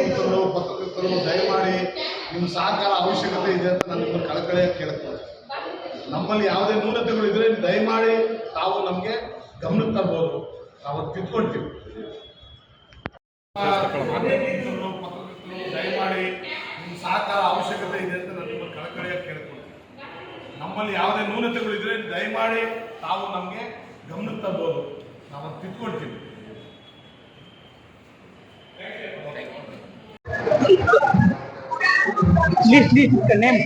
ಮಾಧ್ಯಮಗಳು ಪತ್ರಕರ್ತರು ದಯಮಾಡಿ ನಿಮ್ಮ ಸಹಕಾರ ಅವಶ್ಯಕತೆ ಇದೆ ಅಂತ ನಾನು ನಿಮ್ಮ ಕಳಕಳೆ ಕೇಳ್ತೇನೆ. ನಮ್ಮಲ್ಲಿ ಯಾವುದೇ ನ್ಯೂನತೆಗಳು ಇದ್ರೆ ದಯಮಾಡಿ ತಾವು ನಮಗೆ ಗಮನಕ್ಕೆ ತರ್ಬೋದು. ನಾವು ತಿದ್ಕೊಳ್ತೀವಿ ದಯಮಾಡಿ ನಿಮ್ಮ ಸಹಕಾರ ಅವಶ್ಯಕತೆ ಇದೆ ಅಂತ ನಾನು ನಿಮ್ಮ ಕಳಕಳೆ ಕೇಳ್ತೇನೆ. ನಮ್ಮಲ್ಲಿ ಯಾವುದೇ ನ್ಯೂನತೆಗಳು ಇದ್ರೆ ದಯಮಾಡಿ ತಾವು ನಮಗೆ ಗಮನಕ್ಕೆ ತರ್ಬೋದು. ನಾವು ತಿದ್ಕೊಳ್ತೀವಿ Please, please, the name.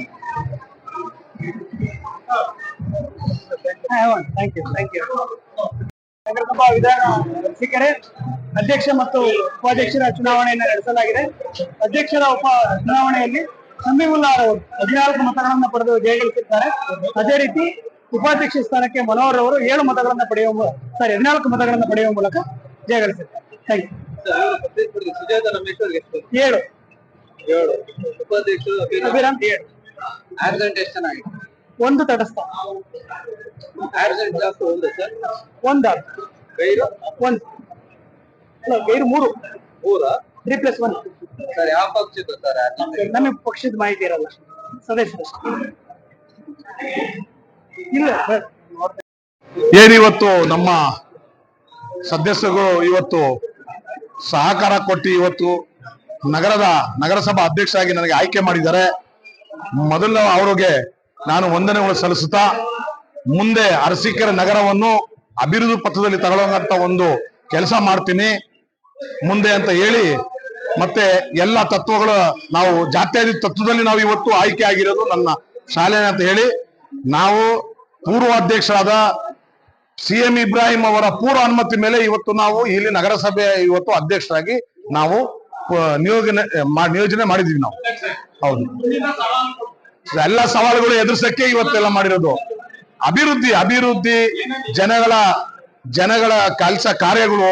Thank you thank you ನಗರಸಭಾ ವಿಧಾನ ಅರಸೀಕೆರೆ ಅಧ್ಯಕ್ಷ ಮತ್ತು ಉಪಾಧ್ಯಕ್ಷರ ಚುನಾವಣೆಯನ್ನು ನಡೆಸಲಾಗಿದೆ. ಅಧ್ಯಕ್ಷರ ಉಪ ಚುನಾವಣೆಯಲ್ಲಿ ಸಮೀವುಲ್ಲಾ ಅವರು ಹದಿನಾಲ್ಕು ಮತಗಳನ್ನು ಪಡೆದು ಜಯಗಳಿಸಿದ್ದಾರೆ ಅದೇ ರೀತಿ ಉಪಾಧ್ಯಕ್ಷ ಸ್ಥಾನಕ್ಕೆ ಮನೋಹರ್ ಅವರು ಏಳು ಮತಗಳನ್ನು ಪಡೆಯುವ ಸಾರಿ ಹದಿನಾಲ್ಕು ಮತಗಳನ್ನು ಪಡೆಯುವ ಮೂಲಕ ಜಯಗಳಿಸಿದ್ದಾರೆ ಥ್ಯಾಂಕ್ ಯು ಏಳು. ಏಳು. ಉಪಾಧ್ಯಕ್ಷರು ಅಭಿರಾಮ್. ಏಳು. ಆಬ್ಸೆಂಟ್ ಎಷ್ಟು ಚೆನ್ನಾಗಿದೆ ಒಂದು ತಟಸ್ಥ. ಆಬ್ಸೆಂಟ್ ಜಾಸ್ತಿ ಒಂದು ಸರ್. ಒಂದ. ಗೈರು? ಒಂದು. ಅಲ್ಲ ಗೈರು ಮೂರು. ಮೂರ? Three plus one. ಸರ್ ಯಾವ ಪಕ್ಷದ ಸರ್ ನಮಗೆ ಪಕ್ಷದ ಮಾಹಿತಿ ಇರಲ್ಲ. ಸದಸ್ಯರು ಇಲ್ಲ ಸರ್. ಏನಿವತ್ತು ನಮ್ಮ ಸದಸ್ಯರು ಇವತ್ತು ಸಹಕಾರ ಕೊಟ್ಟು ಇವತ್ತು ನಗರದ ನಗರಸಭಾ ಅಧ್ಯಕ್ಷರಾಗಿ ನನಗೆ ಆಯ್ಕೆ ಮಾಡಿದ್ದಾರೆ. ಮೊದಲು ಅವರಿಗೆ ನಾನು ವಂದನೆಗಳು ಸಲ್ಲಿಸುತ್ತಾ, ಮುಂದೆ ಅರಸೀಕೆರೆ ನಗರವನ್ನು ಅಭಿವೃದ್ಧಿ ಪಥದಲ್ಲಿ ತಗೊಳ್ಳುವಂತ ಒಂದು ಕೆಲಸ ಮಾಡ್ತೀನಿ. ಮುಂದೆ ಅಂತ ಹೇಳಿ ಮತ್ತೆ ಎಲ್ಲ ತತ್ವಗಳು ನಾವು ಜಾತ್ಯಾದಿ ತತ್ವದಲ್ಲಿ ನಾವು ಇವತ್ತು ಆಯ್ಕೆ ಆಗಿರೋದು ನನ್ನ ಶಾಲೆ ಅಂತ ಹೇಳಿ ನಾವು ಪೂರ್ವ ಅಧ್ಯಕ್ಷರಾದ ಸಿ ಎಂ ಇಬ್ರಾಹಿಂ ಅವರ ಪೂರ್ವ ಅನುಮತಿ ಮೇಲೆ ಇವತ್ತು ನಾವು ಇಲ್ಲಿ ನಗರಸಭೆ ಇವತ್ತು ಅಧ್ಯಕ್ಷರಾಗಿ ನಾವು ನಿಯೋಜನೆ ನಿಯೋಜನೆ ಮಾಡಿದೀವಿ ನಾವು. ಹೌದು. ಎಲ್ಲ ಸವಾಲುಗಳು ಎದುರಿಸಕ್ಕೆ ಇವತ್ತೆಲ್ಲ ಮಾಡಿರೋದು. ಅಭಿವೃದ್ಧಿ ಅಭಿವೃದ್ಧಿ, ಜನಗಳ ಜನಗಳ ಕೆಲಸ ಕಾರ್ಯಗಳು,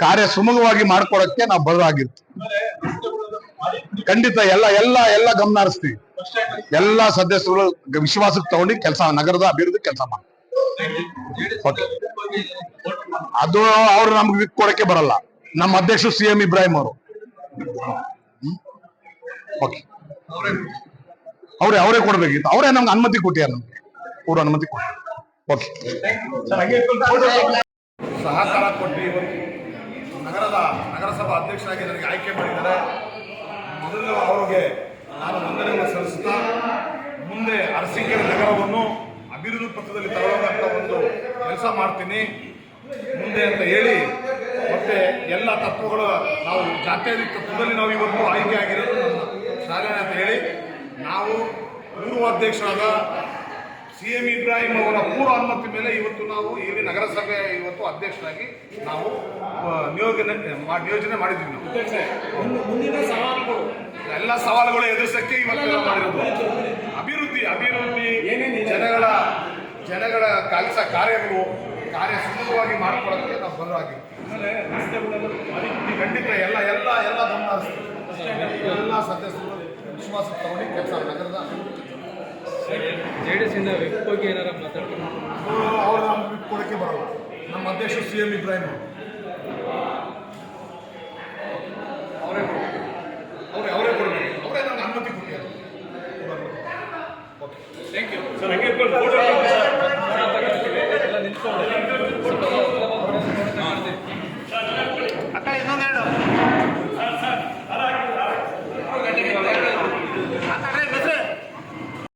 ಕಾರ್ಯ ಸುಮುಖವಾಗಿ ಮಾಡ್ಕೊಡಕ್ಕೆ ನಾವು ಬದಲಾಗಿರ್ತೀವಿ ಖಂಡಿತ ಎಲ್ಲ ಎಲ್ಲ ಎಲ್ಲ ಗಮನ ಹರಿಸ್ತೀವಿ. ಎಲ್ಲ ಸದಸ್ಯರು ವಿಶ್ವಾಸಕ್ಕೆ ತಗೊಂಡು ಕೆಲಸ, ನಗರದ ಅಭಿವೃದ್ಧಿ ಕೆಲಸ ಮಾಡಿ ಅದು ಅವ್ರು ನಮ್ಗೆ ಕೊಡಕ್ಕೆ ಬರಲ್ಲ. ನಮ್ಮ ಅಧ್ಯಕ್ಷರು ಸಿ ಎಂ ಇಬ್ರಾಹಿಂ ಅವರು. ಓಕೆ ಅವರೇ ಅವರೇ ಕೊಡ್ಬೇಕಿತ್ತು. ಅವರೇ ನಮ್ಗೆ ಅನುಮತಿ ಕೊಟ್ಟಿದ್ದಾರೆ ನಮ್ಗೆ. ಪೂರ್ವ ಅನುಮತಿ ಕೊಟ್ಟ ಓಕೆ ಸಹಕಾರ ಕೊಟ್ಟು ನಗರದ ನಗರಸಭಾ ಅಧ್ಯಕ್ಷರಾಗಿ ನನಗೆ ಆಯ್ಕೆ ಮಾಡಿದ್ದಾರೆ. ಮೊದಲು ಅವರಿಗೆ ನಾನು ವಂದನೆಯನ್ನು ಸಲ್ಲಿಸುತ್ತಾ ಮುಂದೆ ಅರಸೀಕೆರೆ ನಗರವನ್ನು ಅಭಿವೃದ್ಧಿ ಪಥದಲ್ಲಿ ತಗೊಳ್ಳುವಂತ ಒಂದು ಕೆಲಸ ಮಾಡ್ತೀನಿ. ಮುಂದೆ ಅಂತ ಹೇಳಿ ಮತ್ತೆ ಎಲ್ಲ ತತ್ವಗಳು ನಾವು ಜಾತ್ಯಾತೀತ ತತ್ವದಲ್ಲಿ ನಾವು ಇವತ್ತು ಆಯ್ಕೆ ಆಗಿರೋದು ನಮ್ಮ ಶಾಲೆ ಅಂತ ಹೇಳಿ ನಾವು ಪೂರ್ವ ಅಧ್ಯಕ್ಷರಾದ ಸಿ ಎಂ ಇಬ್ರಾಹಿಂ ಅವರ ಪೂರ್ವ ಅನುಮತಿ ಮೇಲೆ ಇವತ್ತು ನಾವು ಇಲ್ಲಿ ನಗರಸಭೆ ಇವತ್ತು ಅಧ್ಯಕ್ಷರಾಗಿ ನಾವು ನಿಯೋಜನೆ ನಿಯೋಜನೆ ಮಾಡಿದ್ವಿ ನಾವು. ಎಲ್ಲ ಸವಾಲುಗಳು ಎದುರಿಸಕ್ಕೆ ಇವತ್ತೆಲ್ಲ ಮಾಡಿರೋದು. ಅಭಿವೃದ್ಧಿ ಅಭಿವೃದ್ಧಿ ಜನಗಳ ಜನಗಳ ಕೆಲಸ ಕಾರ್ಯಗಳು ಕಾರ್ಯ ಸುಲಭವಾಗಿ ಮಾಡ್ಕೊಳ್ಳೋಕ್ಕೆ ನಾವು ಬಲವಾಗಿರ್ತೀವಿ ಖಂಡಿತ ಎಲ್ಲ ಎಲ್ಲ ಎಲ್ಲ ಗಮನ ಹರಿಸ್ತೀವಿ. ಎಲ್ಲ ಸದಸ್ಯರು ವಿಶ್ವಾಸ ತಗೊಂಡು ಕೆಲಸ ನಗರದ ಜೆ ಡಿ ಎಸ್ ಇಂದ ವಿಪ್ ಬಗ್ಗೆ ಏನಾರ ಮಾತಾಡ್ತಾರೆ? ಅವರು ಅವರು ನಮ್ಗೆ ಬಿಟ್ಟು ಕೊಡಕ್ಕೆ ಬರಲ್ಲ. ನಮ್ಮ ಅಧ್ಯಕ್ಷ ಸಿ ಎಂ ಇಬ್ರಾಹಿಂ